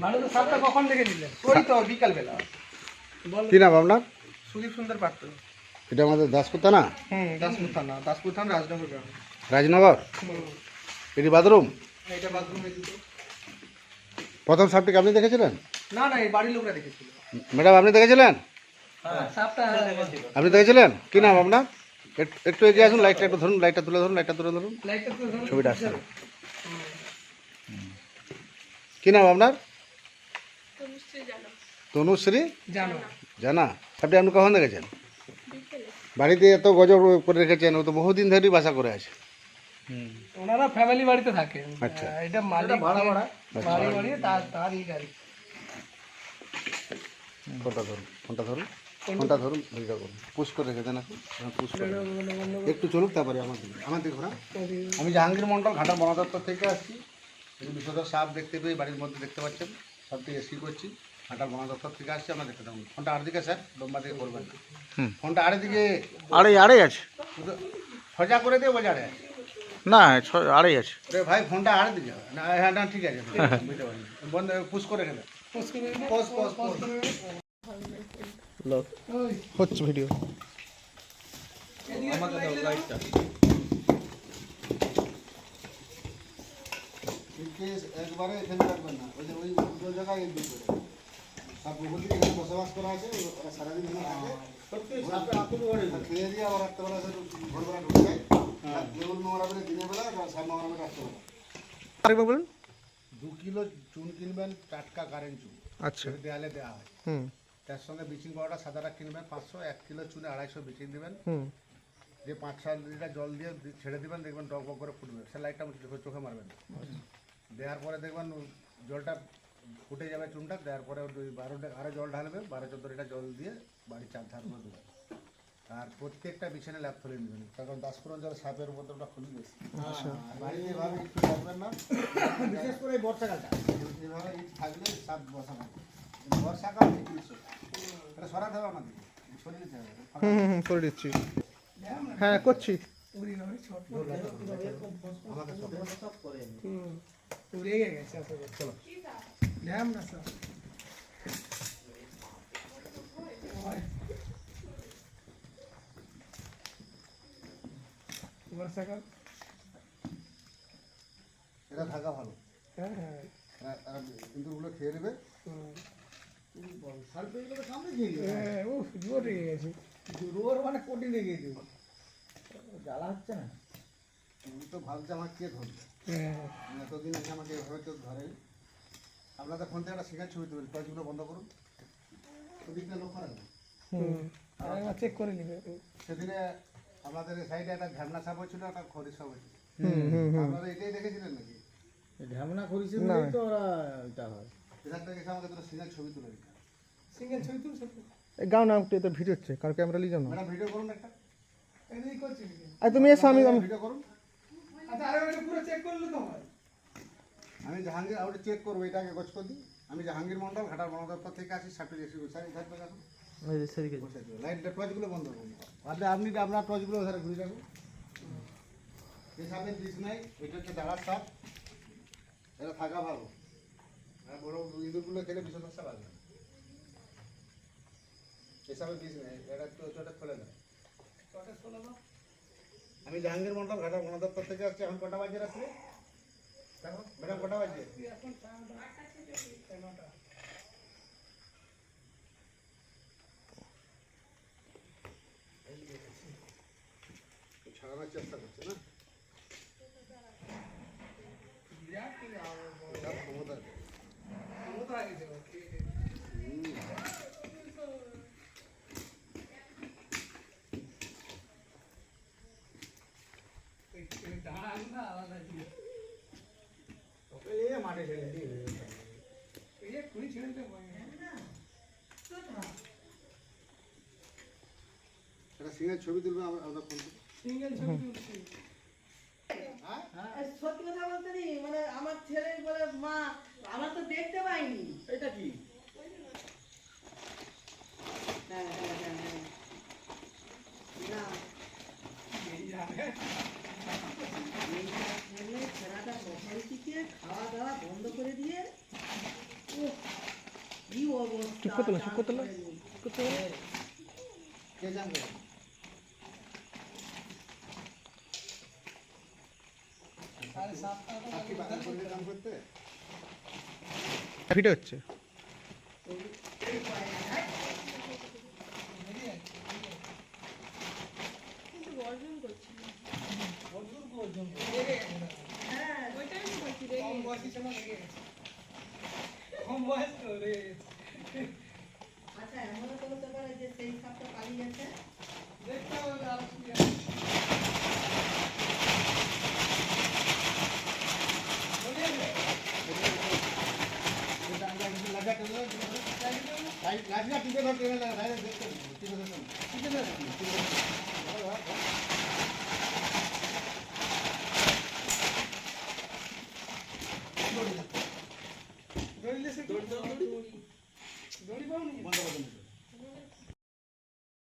ভারতের সাপটা কখন থেকে দিলেন? ওই তো বিকালবেলা। কি নাম আপনার? সুদীপ সুন্দর পাত্র। এটা আমাদের দাসপুর না হুম দাসপুর থানা। দাসপুর থানা রাজনগর গ্রাম। রাজনগর? এটি বাথরুম? এইটা বাথরুম দুটো। প্রথম সাপটিকে আপনি দেখেছিলেন? না না এই বাড়ির লোকরা দেখেছিল। ম্যাডাম আপনি দেখেছিলেন? আপনি দেখেছিলেন? কি নাম আপনার? একটু- একটু এগিয়ে আসুন লাইটটা একটু ধরুন লাইটটা তুলে ধরুন লাইটটা তুলে ধরুন। লাইটটা তো ধরুন। ছবিটা আসছে। কি নাম আপনার? তনুশ্রী? জানা। আপনি আপনি কখন দেখেছেন? বাড়িতে এত গজব করে রেখেছেন ও তো বহুদিন ধরেই বাসা করে আছে। ওনারা ফ্যামিলি বাড়িতে থাকে। আচ্ছা। এটা মালিক ভাড়া ভাড়া। বাড়ি বাড়ি তার তারই গাড়ি। ফোনটা ধরুন ফোনটা ধরুন ফোনটা ধরুন ভিডিও করুন। পুশ করে রেখে দেন পুশ করে একটু চলুক তারপরে আমার দিকে। আমার দিকে ঘোরা। আমি জাহাঙ্গীর মন্ডল ঘাটা বন দপ্তর থেকে আসছি। এই সাপ দেখতে পেয়ে বাড়ির মধ্যে দেখতে পাচ্ছেন। সবটি এসি করছি। ঘাটার বন দপ্তর থেকে আসছি আমরা দেখতে থাকুন ফোনটা আর দিকে স্যার লম্বা দিকে করবেন না। ফোনটা আড়ে দিকে। আড়াই আড়াই আছে। সোজা করে দিয়ে বোঝা আড়ে না ছ- আড়াই আছে। রে ভাই ফোনটা আড়ে দিকে না হ্যাঁ না ঠিক আছে বুঝতে পারছি বন্ধ পুশ করে রেখে দেন পজ পজ পজ হচ্ছে ভিডিও একবারে এখানে রাখবেন না। ওই যে জায়গায় এই করে। সব বহুদিন এখানে বসবাস করা আছে ওরা সারাদিন এখানে থাকে। আতুল করে খেয়ে দিয়ে আবার রাত্রেবেলা সে ভোরবেলা ঢুকে যায় দিনের বেলা আর সাপ নোংরা রাত্রেবেলা। আরেকবার বলুন। দু কিলো চুন কিনবেন টাটকা কারেন্ট চুন। আচ্ছা। দেয়ালে দেওয়া হয়। হুম। তার সঙ্গে ব্লিচিং পাউডার সাদাটা কিনবেন পাঁচশো এক কিলো চুনে আড়াইশো ব্লিচিং দেবেন। হুম। দিয়ে পাঁচ ছ লিটার জল দিয়ে ছেড়ে দিবেন দেখবেন টক করে ফুটবে। সে লাইটটা চোখে চোখে মারবেন দেওয়ার পরে দেখবেন জলটা ফুটে যাবে চুনটা দেওয়ার পরে ওই বারোটা আরও জল ঢালবে বারো চোদ্দ লিটার জল দিয়ে বাড়ির চার ধার করে দেবেন আর প্রত্যেকটা বিছানে ল্যাপ তুলে নেবেন কারণ দাসপুরন জল সাপের উপদ্রবটা খুবই বেশি আর বাড়িতে এভাবে একটু রাখবেন না বিশেষ করে এই বর্ষাকালটা। এভাবে ইট থাকলে সাপ বসা থাকে বর্ষাকাল এটা সরাতে হবে আমাদের সরিয়ে দিতে হবে। হুম হুম হুম করে দিচ্ছি। হ্যাঁ করছি। হুম, রেগে গেছে আসলে। ধ্যান না স্যার? বর্ষাকাল এটা থাকা ভালো। হ্যাঁ হ্যাঁ। ইঁদুরগুলো খেয়ে নেবে। সামনে খেয়ে হ্যাঁ, উফ, জোর রেগে গেছে। রোর মানে কোটি লেগে দেবে জ্বালা হচ্ছে না? তুমি তো ভাবছে আমার কে ধরবে? হ্যাঁ। এতদিন আগে আমাকে এভাবে কেউ ধরে আপনাদের ফোন থেকে একটা শেখার ছবি তুলবেন বন্ধ করুন। ওদিকটা লক্ষ্য রাখবেন হুম। আর একবার চেক করে নিবে। সেদিনে আমাদের সাইডে একটা ঝামনা সাপ হয়েছিল একটা খরিস সাপ হয়েছিল। হুম হুম হুম। আপনারা এটাই দেখেছিলেন নাকি? ঝামেলা করেছে না। বলেই তো ওরা এটা হয়। এখান থেকে আমাকে সিঙ্গেল ছবি তুলে দিন। সিঙ্গেল ছবি তুলছে গাও না একটু এটা ভিডিও হচ্ছে কার ক্যামেরা যাও না। ভিডিও করুন একটা। করছি আর তুমি এসো আমি- ভিডিও করুন আচ্ছা আরে ওটা পুরো চেক করলে তো হয় আমি জাহাঙ্গীর আউটে চেক করব এটাকে গোছ করে। দিই আমি জাহাঙ্গীর মন্ডল ঘাটার বন দপ্তর থেকে আসি সাপটি রেসি স্যার এখানে দেখুন এই যে সেদিকে। লাইট টর্চগুলো বন্ধ করুন তাহলে আপনি আপনার টর্চগুলো ওখানে ঘুরে রাখুন এই সাপের বিষ নাই এটা হচ্ছে দাঁড়ার সাপ। এটা থাকা ভালো। আর বড় ইঁদুরগুলো খেলে ভীষণ সাপ আসবে এই সাপের নেই এটা একটু চোটে ফেলে দেয় আমি জাহাঙ্গীর মন্ডল ঘাটার বন দপ্তর থেকে আসছি এখন কটা বাজে রাত্রে? দেখো ম্যাডাম কটা বাজে ছাড়ানোর চেষ্টা করছে একটা সিঙ্গেল ছবি তুলবে আমরা ফোন সিঙ্গেল ছবি তুলছি আর সত্যি কথা বলতে নি মানে আমার ছেলে বলে মা আমার তো দেখতে পাইনি এটা কি হ্যাঁ হ্যাঁ হ্যাঁ হ্যাঁ না এই যাবে। এই ছেলে ছেলেটা থেকে খাওয়া দাওয়া বন্ধ করে দিয়ে ও কে করতে? ফিটে হচ্ছে কম বয়সী ছিল লেগে গেছে কম বয়স তো লেগে গেছে আচ্ছা এমনও তো পারে যে সেই সাপটা পালিয়ে গেছে দেখতে হবে আর কি টিপে ধরতে হবে।